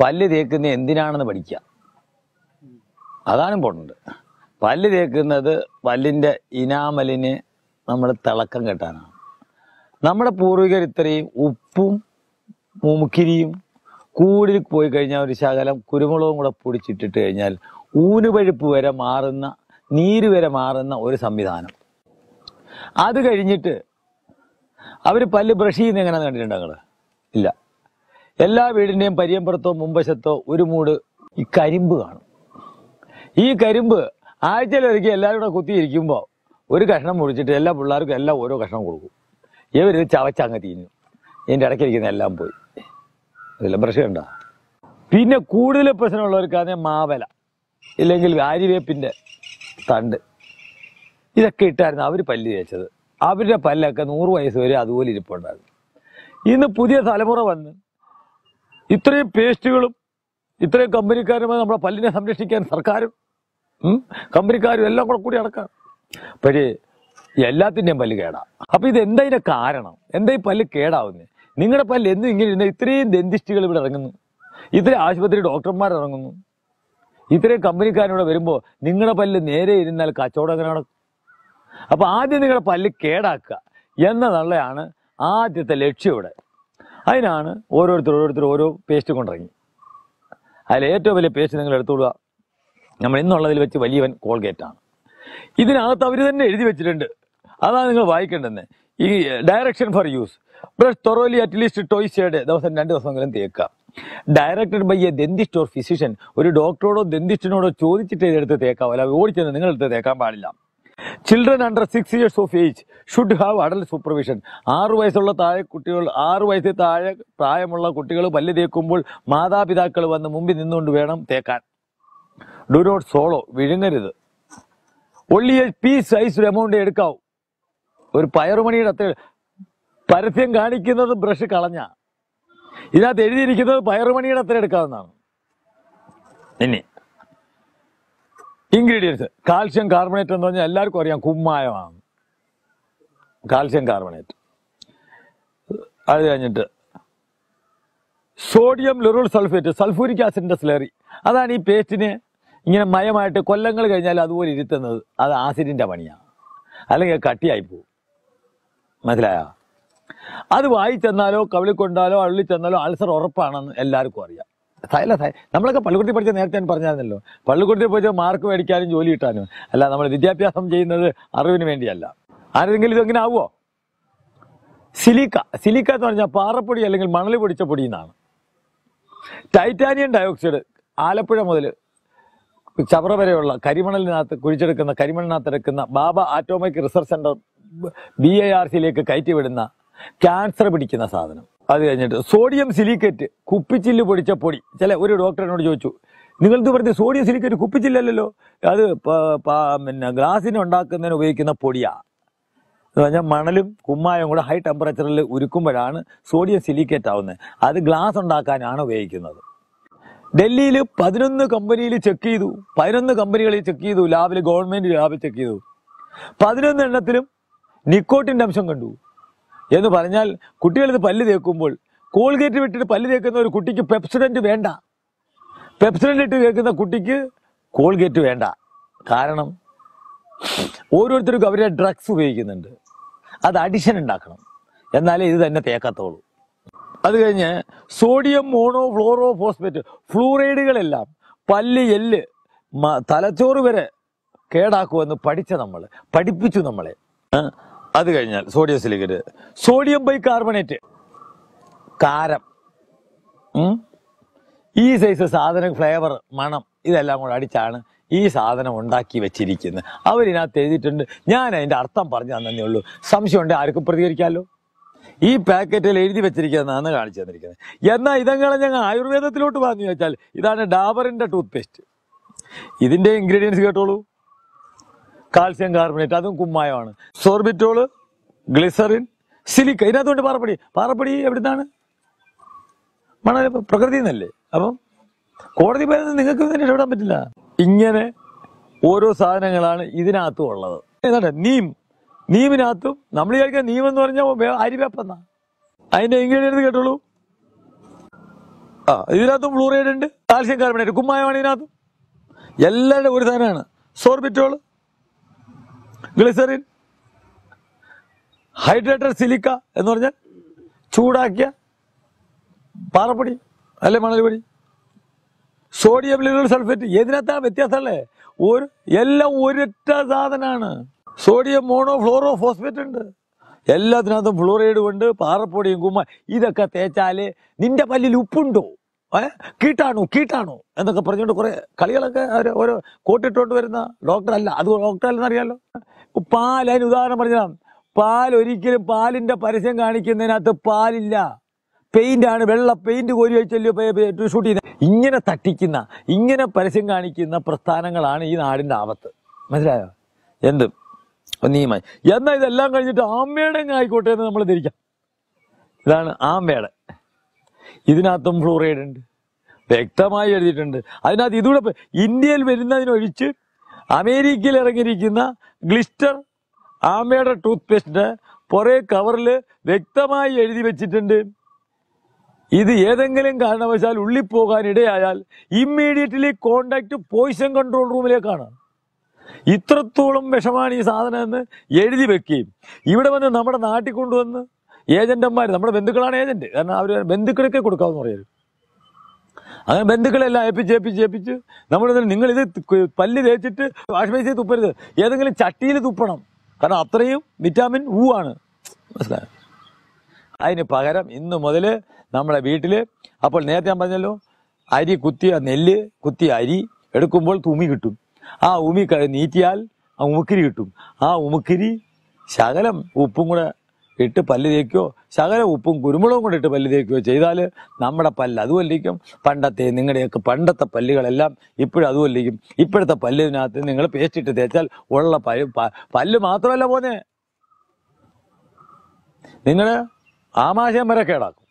പല്ല് തേക്കുന്നത് എന്തിനാണെന്ന് പഠിക്കുക. അതാണ് ഇമ്പോർട്ടന്റ് പല്ല് തേക്കുന്നത് പല്ലിന്റെ ഇനാമലിന് നമ്മൾ തിളക്കം കെട്ടാനാണ്. നമ്മുടെ പൂർവികർ ഇത്രയും ഉപ്പും മുമുക്കിരിയും കൂടിൽ പോയി കഴിഞ്ഞാൽ ഒരു ശകലം കുരുമുളകും കൂടെ പൊടിച്ചിട്ടിട്ട് കഴിഞ്ഞാൽ ഊനുപഴുപ്പ് വരെ മാറുന്ന നീര് വരെ മാറുന്ന ഒരു സംവിധാനം. അത് കഴിഞ്ഞിട്ട് അവർ പല്ല് ബ്രഷ് ചെയ്യുന്ന എങ്ങനെയാണെന്ന് കണ്ടിട്ടുണ്ടോ നിങ്ങൾ ഇല്ല. എല്ലാ വീടിന്റെയും പരിയമ്പുറത്തോ മുമ്പശത്തോ ഒരു മൂട് ഈ കരിമ്പ് കാണും. ഈ കരിമ്പ് ആഴ്ചയിലൊരിക്കൽ എല്ലാവരും കൂടെ കുത്തിയിരിക്കുമ്പോൾ ഒരു കഷ്ണം മുറിച്ചിട്ട് എല്ലാ പിള്ളേർക്കും എല്ലാം ഓരോ കഷ്ണം കൊടുക്കും. ഇവർ ചവച്ചങ്ങ് തീഞ്ഞു ഇതിന്റെ ഇടയ്ക്കിരിക്കുന്ന എല്ലാം പോയി. അതെല്ലാം ബ്രഷ് കണ്ട പിന്നെ കൂടുതൽ പ്രശ്നമുള്ളവർക്കാണ് മാവല ഇല്ലെങ്കിൽ ആര്യവേപ്പിന്റെ തണ്ട്. ഇതൊക്കെ ഇട്ടായിരുന്നു അവർ പല്ല് തേച്ചത്. അവരുടെ പല്ലൊക്കെ നൂറ് വയസ്സ് വരെ അതുപോലെ ഇരിപ്പുണ്ടായിരുന്നു. ഇന്ന് പുതിയ തലമുറ വന്ന് ഇത്രയും പേസ്റ്റുകളും ഇത്രയും കമ്പനിക്കാരുമായി നമ്മുടെ പല്ലിനെ സംരക്ഷിക്കാൻ സർക്കാരും കമ്പനിക്കാരും എല്ലാം കൂടെ കൂടി അടക്കാം പക്ഷേ എല്ലാത്തിന്റെയും പല്ല് കേടാ. അപ്പം ഇത് എന്താ ഇതിന്റെ കാരണം? എന്താ ഈ പല്ല് കേടാവുന്നത് നിങ്ങളുടെ പല്ല് എന്നും ഇങ്ങനെ ഇരുന്ന ഇത്രയും ദന്തിസ്റ്റുകൾ ഇവിടെ ഇറങ്ങുന്നു. ഇത്രയും ആശുപത്രി ഡോക്ടർമാർ ഇറങ്ങുന്നു. ഇത്രയും കമ്പനിക്കാരിവിടെ വരുമ്പോൾ നിങ്ങളുടെ പല്ല് നേരെ ഇരുന്നാൽ കച്ചവടം അങ്ങനെ നടക്കും? അപ്പം ആദ്യം നിങ്ങളുടെ പല്ല് കേടാക്കുക എന്നതുള്ളതാണ് ആദ്യത്തെ ലക്ഷ്യം ഇവിടെ. അതിനാണ് ഓരോരുത്തർ ഓരോരുത്തർ ഓരോ പേസ്റ്റ് കൊണ്ടിറങ്ങി. അതിൽ ഏറ്റവും വലിയ പേസ്റ്റ് നിങ്ങൾ എടുത്തുകൊള്ളുക. നമ്മൾ ഇന്നുള്ളതിൽ വെച്ച് വലിയവൻ കോൾഗേറ്റാണ് ഇതിനകത്ത് അവർ തന്നെ എഴുതി വെച്ചിട്ടുണ്ട്. അതാണ് നിങ്ങൾ വായിക്കേണ്ടത് ഈ direction for use brush thoroughly at least twice a day ദിവസം രണ്ട് ദിവസമെങ്കിലും തേക്കാം directed by a dentist or physician ഒരു ഡോക്ടറോടോ ദന്തിസ്റ്റിനോടോ ചോദിച്ചിട്ട് ഇതെടുത്ത് തേക്കാം അല്ല ഓടിച്ചെന്ന് നിങ്ങൾ എടുത്ത് തേക്കാൻ പാടില്ല. Children under six years of age should have adult supervision ആറ് വയസ്സുള്ള താഴെ കുട്ടികൾ ആറ് വയസ്സിൽ താഴെ പ്രായമുള്ള കുട്ടികൾ പല്ല് തേക്കുമ്പോൾ മാതാപിതാക്കൾ വന്ന് മുമ്പിൽ നിന്നുകൊണ്ട് വേണം തേക്കാൻ. Do not swallow വിഴുങ്ങരുത്. Only a pea size amount എടുക്കാവൂ. ഒരു പയറുമണിയുടെ അത്ര പരസ്യം കാണിക്കുന്നത് ബ്രഷ് കളഞ്ഞ. ഇതിനകത്ത് എഴുതിയിരിക്കുന്നത് പയറുമണിയുടെ അത്ര എടുക്കാവുന്നതാണ്. ഇനി ഇൻഗ്രീഡിയൻസ് കാൽഷ്യം കാർബണേറ്റ് എന്ന് പറഞ്ഞാൽ എല്ലാവർക്കും അറിയാം കുമ്മായമാണ് കാൽഷ്യം കാർബണേറ്റ് അത് കഴിഞ്ഞിട്ട് സോഡിയം ലുറൽ സൾഫേറ്റ് സൾഫൂരിക് ആസിഡിന്റെ സ്ലറി അതാണ് ഈ പേസ്റ്റിന് ഇങ്ങനെ മയമായിട്ട് കൊല്ലങ്ങൾ കഴിഞ്ഞാൽ അതുപോലെ ഇരുത്തുന്നത്. അത് ആസിഡിന്റെ പണിയാണ്. അല്ലെങ്കിൽ കട്ടിയായി പോകും. മനസ്സിലായ? അത് വായിച്ചെന്നാലോ കവിളി കൊണ്ടാലോ അള്ളി ചെന്നാലോ അൾസർ ഉറപ്പാണെന്ന് എല്ലാവർക്കും അറിയാം. അല്ല നമ്മളൊക്കെ പള്ളിക്കുട്ടി പഠിച്ച നേരത്തെ ഞാൻ പറഞ്ഞായിരുന്നല്ലോ. പള്ളിക്കുട്ടി പഠിച്ച മാർക്ക് മേടിക്കാനും ജോലി കിട്ടാനും. അല്ല നമ്മൾ വിദ്യാഭ്യാസം ചെയ്യുന്നത് അറിവിന് വേണ്ടിയല്ല. ആരെങ്കിലും ഇതെങ്ങനെ ആവുമോ സിലിക്ക. സിലിക്ക എന്ന് പറഞ്ഞാൽ പാറപ്പൊടി അല്ലെങ്കിൽ മണൽ പൊടിച്ച പൊടി എന്നാണ്. ടൈറ്റാനിയം ഡയോക്സൈഡ് ആലപ്പുഴ മുതൽ ചവറ വരെയുള്ള കരിമണലിനകത്ത് കുഴിച്ചെടുക്കുന്ന കരിമണലിനകത്ത് എടുക്കുന്ന Bhabha atomic research centre B A R സിയിലേക്ക് കയറ്റിവിടുന്ന ക്യാൻസർ പിടിക്കുന്ന സാധനം. അത് കഴിഞ്ഞിട്ട് സോഡിയം സിലിക്കേറ്റ് കുപ്പിച്ചില്ല് പൊടിച്ച പൊടി. ചില ഒരു ഡോക്ടറിനോട് ചോദിച്ചു നിങ്ങൾ ഇത് സോഡിയം സിലിക്കേറ്റ് കുപ്പിച്ചില്ലല്ലോ അത് പിന്നെ ഗ്ലാസിന് ഉണ്ടാക്കുന്നതിന് ഉപയോഗിക്കുന്ന പൊടിയാ. എന്ന് പറഞ്ഞാൽ മണലും കുമ്മായും കൂടെ ഹൈ ടെമ്പറേച്ചറിൽ ഉരുക്കുമ്പോഴാണ് സോഡിയം സിലിക്കേറ്റ് ആവുന്നത്. അത് ഗ്ലാസ് ഉണ്ടാക്കാനാണ് ഉപയോഗിക്കുന്നത്. ഡൽഹിയിൽ പതിനൊന്ന് കമ്പനിയിൽ ചെക്ക് ചെയ്തു. പതിനൊന്ന് കമ്പനികളിൽ ചെക്ക് ചെയ്തു. ലാബിൽ ഗവൺമെന്റ് ലാബിൽ ചെക്ക് ചെയ്തു. പതിനൊന്ന് എണ്ണത്തിലും നിക്കോട്ടിന്റെ അംശം കണ്ടു. എന്ന് പറഞ്ഞാൽ കുട്ടികളിത് പല്ല് തേക്കുമ്പോൾ കോൾഗേറ്റ് വിട്ടിട്ട് പല്ല് തേക്കുന്ന ഒരു കുട്ടിക്ക് പെപ്സിഡന്റ് വേണ്ട. പെപ്സിഡന്റ് ഇട്ട് കേൾക്കുന്ന കുട്ടിക്ക് കോൾഗേറ്റ് വേണ്ട. കാരണം ഓരോരുത്തർക്കും അവരെ ഡ്രഗ്സ് ഉപയോഗിക്കുന്നുണ്ട്. അത് അഡിഷൻ ഉണ്ടാക്കണം. എന്നാലേ ഇത് തന്നെ തേക്കാത്തോളൂ. അത് കഴിഞ്ഞ് sodium monofluorophosphate പല്ല് എല്ല് തലച്ചോറ് വരെ കേടാക്കുമെന്ന് പഠിച്ച നമ്മൾ പഠിപ്പിച്ചു നമ്മളെ. അത് കഴിഞ്ഞാൽ sodium silicate sodium bicarbonate കാരം ഈ സൈസ് സാധനം ഫ്ലേവർ മണം ഇതെല്ലാം കൂടെ അടിച്ചാണ് ഈ സാധനം ഉണ്ടാക്കി വെച്ചിരിക്കുന്നത്. അവരിനകത്ത് എഴുതിയിട്ടുണ്ട്. ഞാൻ അതിന്റെ അർത്ഥം പറഞ്ഞു തന്നേ ഉള്ളൂ. സംശയം ഉണ്ടെങ്കിൽ ആർക്കും പ്രതികരിക്കാമല്ലോ ഈ പാക്കറ്റിൽ എഴുതി വെച്ചിരിക്കുന്നതാണ് കാണിച്ചു തന്നിരിക്കുന്നത്. എന്നാൽ ഇതങ്ങളെ ഞങ്ങൾ ആയുർവേദത്തിലോട്ട് പറഞ്ഞു വെച്ചാൽ ഇതാണ് ഡാബറിന്റെ ടൂത്ത് പേസ്റ്റ് ഇതിന്റെ ഇൻഗ്രീഡിയൻസ് കേട്ടോളൂ. കാൽസ്യം കാർബണേറ്റ് അതും കുമ്മായമാണ്. സോർബിറ്റോൾ ഗ്ലിസറിൻ സിലിക്ക ഇതിനകത്തുകൊണ്ട് പാറപ്പടി. പാറപ്പടി എവിടുന്നാണ്? മണൽ പ്രകൃതി എന്നല്ലേ അപ്പം കോടതി പറയുന്നത് നിങ്ങൾക്ക് ഇതിനെ ഇടപെടാൻ പറ്റില്ല. ഇങ്ങനെ ഓരോ സാധനങ്ങളാണ് ഇതിനകത്തും ഉള്ളത്. ഏതാണ്ട് നീം നീമിനകത്തും നമ്മൾ വിചാരിക്കുക നീം എന്ന് പറഞ്ഞാൽ അരിവേപ്പെന്നാ. അതിന്റെ ഇൻഗ്രീഡിയൻസ് കേട്ടോളൂ? ആ ഇതിനകത്തും ഫ്ലൂറൈഡ് ഉണ്ട് കാൽസ്യം കാർബണേറ്റ് കുമ്മായമാണ് ഇതിനകത്തും. എല്ലാവരുടെ ഒരു സാധനമാണ്. സോർബിറ്റോൾ ഗ്ലിസറിൻ ഹൈഡ്രേറ്റഡ് സിലിക്ക എന്ന് പറഞ്ഞാൽ ചൂടാക്കിയ പാറപ്പൊടി അല്ലെ മണൽപൊടി സോഡിയം ലിനോൾ സൾഫേറ്റ് ഏതിനകത്താണ് വ്യത്യാസമല്ലേ ഒരു എല്ലാം ഒരൊറ്റ സാധനമാണ് സോഡിയം മോണോ ഫ്ലോറോ ഫോസ്ഫേറ്റ് ഉണ്ട്. എല്ലാത്തിനകത്തും ഫ്ലോറൈഡ് ഉണ്ട് പാറപ്പൊടിയും കുമ്മ ഇതൊക്കെ തേച്ചാൽ നിന്റെ പല്ലിൽ ഉപ്പുണ്ടോ? കീട്ടാണോ കീട്ടാണു എന്നൊക്കെ പറഞ്ഞുകൊണ്ട് കുറെ കളികളൊക്കെ അവർ ഓരോ കോട്ടിട്ടോണ്ട് വരുന്ന ഡോക്ടർ അല്ല അത് ഡോക്ടർ അല്ലെന്ന് അറിയാലോ പാൽ അതിന് ഉദാഹരണം പറഞ്ഞതാണ്. പാൽ ഒരിക്കലും പാലിന്റെ പരസ്യം കാണിക്കുന്നതിനകത്ത് പാലില്ല. പെയിന്റ് ആണ് വെള്ള പെയിന്റ് കോരി വെച്ചല്ലോ ഷൂട്ട് ചെയ്യുന്നത് ഇങ്ങനെ തട്ടിക്കുന്ന ഇങ്ങനെ പരസ്യം കാണിക്കുന്ന പ്രസ്ഥാനങ്ങളാണ് ഈ നാടിന്റെ ആപത്ത്. മനസ്സിലായോ? എന്ത്? നീമായി എന്നാ ഇതെല്ലാം കഴിഞ്ഞിട്ട് ആമ്മയുടെ ആയിക്കോട്ടെ എന്ന് നമ്മൾ ധരിക്കാം. ഇതാണ് ആമ്മയുടെ ഇതിനകത്തും ഫ്ലൂറൈഡ് ഉണ്ട്. വ്യക്തമായി എഴുതിയിട്ടുണ്ട്. അതിനകത്ത് ഇതുകൂടെ ഇന്ത്യയിൽ വരുന്നതിനൊഴിച്ച് അമേരിക്കയിൽ ഇറങ്ങിയിരിക്കുന്ന ഗ്ലിസ്റ്റർ ആമയുടെ ടൂത്ത് പേസ്റ്റിന്റെ പുറേ കവറിൽ വ്യക്തമായി എഴുതി വെച്ചിട്ടുണ്ട്. ഇത് ഏതെങ്കിലും കാരണവശാൽ ഉള്ളിപ്പോകാൻ ഇടയായാൽ ഇമ്മീഡിയറ്റ്ലി കോണ്ടാക്ട് പോയിസൺ കൺട്രോൾ റൂമിലേക്കാണ്. ഇത്രത്തോളം വിഷമാണ് ഈ സാധനം എന്ന് എഴുതി വെക്കുകയും ഇവിടെ വന്ന് നമ്മുടെ നാട്ടിൽ കൊണ്ടുവന്ന് ഏജന്റന്മാർ നമ്മുടെ ബന്ധുക്കളാണ് ഏജന്റ്. കാരണം അവർ ബന്ധുക്കളൊക്കെ കൊടുക്കാമെന്ന് പറയരുത് അങ്ങനെ ബന്ധുക്കളെല്ലാം ഏൽപ്പിച്ച് ഏൽപ്പിച്ച് ഏൽപ്പിച്ച് നമ്മൾ നിങ്ങൾ ഇത് പല്ല് തേച്ചിട്ട് വാഷ് ബേസിൽ തുപ്പരുത്. ഏതെങ്കിലും ചട്ടിയിൽ തുപ്പണം. കാരണം അത്രയും വിറ്റാമിൻ ഊ ആണ്. മനസ്സിലായോ? അതിന് പകരം ഇന്ന് മുതൽ നമ്മളെ വീട്ടിൽ അപ്പോൾ നേരത്തെ ഞാൻ പറഞ്ഞല്ലോ അരി കുത്തിയ നെല്ല് കുത്തിയ അരി എടുക്കുമ്പോൾ തുമി കിട്ടും. ആ ഉമി നീറ്റിയാൽ ആ ഉമുക്കിരി കിട്ടും. ആ ഉമുക്കിരി ശകലം ഉപ്പും കൂടെ ഇട്ട് പല്ല് തേക്കുകയോ ശകലം ഉപ്പും കുരുമുളകും കൊണ്ട് ഇട്ട് പല്ല് തേക്കുകയോ ചെയ്താൽ നമ്മുടെ പല്ല് അതുമല്ലിക്കും പണ്ടത്തെ നിങ്ങളുടെയൊക്കെ പണ്ടത്തെ പല്ലുകളെല്ലാം ഇപ്പോഴും അതുമല്ലിക്കും ഇപ്പോഴത്തെ പല്ലിനകത്ത് നിങ്ങൾ പേസ്റ്റ് ഇട്ട് തേച്ചാൽ ഉള്ള പല്ല് പല്ല് മാത്രമല്ല പോന്നെ. നിങ്ങൾ ആമാശയം വരെ കേടാക്കും.